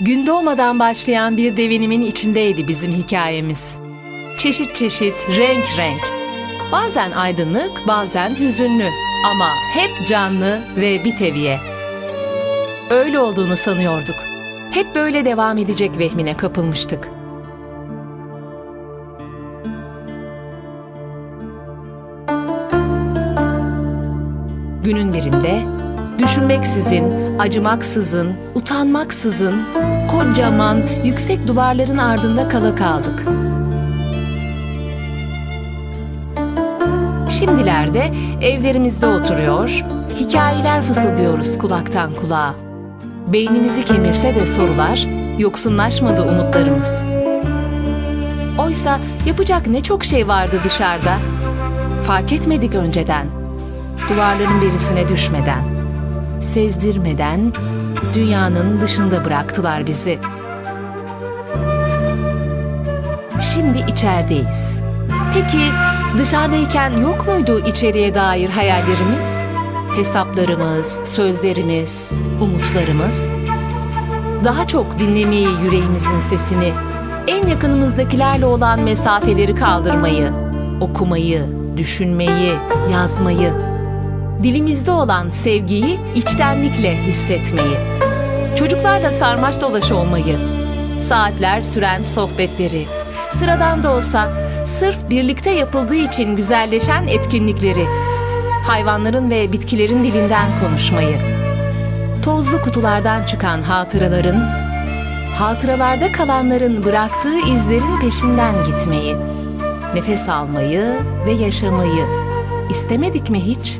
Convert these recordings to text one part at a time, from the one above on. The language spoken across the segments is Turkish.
Gün doğmadan başlayan bir devinimin içindeydi bizim hikayemiz. Çeşit çeşit, renk renk. Bazen aydınlık, bazen hüzünlü ama hep canlı ve bir teviye. Öyle olduğunu sanıyorduk. Hep böyle devam edecek vehmine kapılmıştık. Günün birinde düşünmeksizin, acımaksızın, utanmaksızın kocaman yüksek duvarların ardında kala kaldık. Şimdilerde evlerimizde oturuyor, hikayeler fısıldıyoruz kulaktan kulağa. Beynimizi kemirse de sorular, yoksunlaşmadı umutlarımız. Oysa yapacak ne çok şey vardı dışarıda. Fark etmedik önceden. Duvarların berisine düşmeden, sezdirmeden dünyanın dışında bıraktılar bizi. Şimdi içerideyiz. Peki dışarıdayken yok muydu içeriye dair hayallerimiz? Hesaplarımız, sözlerimiz, umutlarımız? Daha çok dinlemeyi, yüreğimizin sesini, en yakınımızdakilerle olan mesafeleri kaldırmayı, okumayı, düşünmeyi, yazmayı, dilimizde olan sevgiyi içtenlikle hissetmeyi, çocuklarla sarmaş dolaş olmayı, saatler süren sohbetleri, sıradan da olsa sırf birlikte yapıldığı için güzelleşen etkinlikleri, hayvanların ve bitkilerin dilinden konuşmayı, tozlu kutulardan çıkan hatıraların, hatıralarda kalanların bıraktığı izlerin peşinden gitmeyi, nefes almayı ve yaşamayı istemedik mi hiç?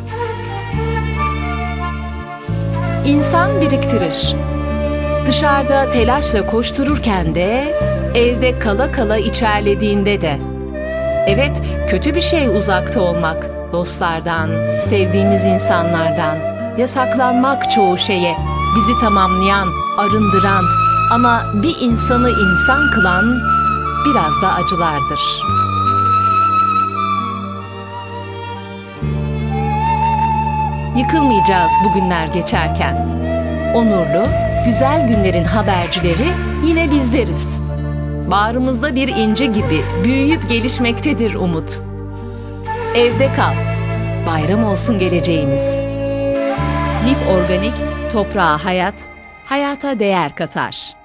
İnsan biriktirir. Dışarıda telaşla koştururken de, evde kala kala içerlediğinde de. Evet, kötü bir şey uzakta olmak, dostlardan, sevdiğimiz insanlardan, yasaklanmak çoğu şeye, bizi tamamlayan, arındıran ama bir insanı insan kılan biraz da acılardır. Yıkılmayacağız bugünler geçerken. Onurlu, güzel günlerin habercileri yine bizleriz. Bağrımızda bir ince gibi büyüyüp gelişmektedir umut. Evde kal. Bayram olsun geleceğimiz. Lif Organik, toprağa hayat, hayata değer katar.